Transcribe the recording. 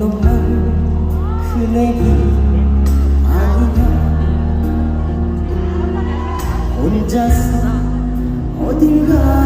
물렁한 그네이 아니냐 혼자서 어딜가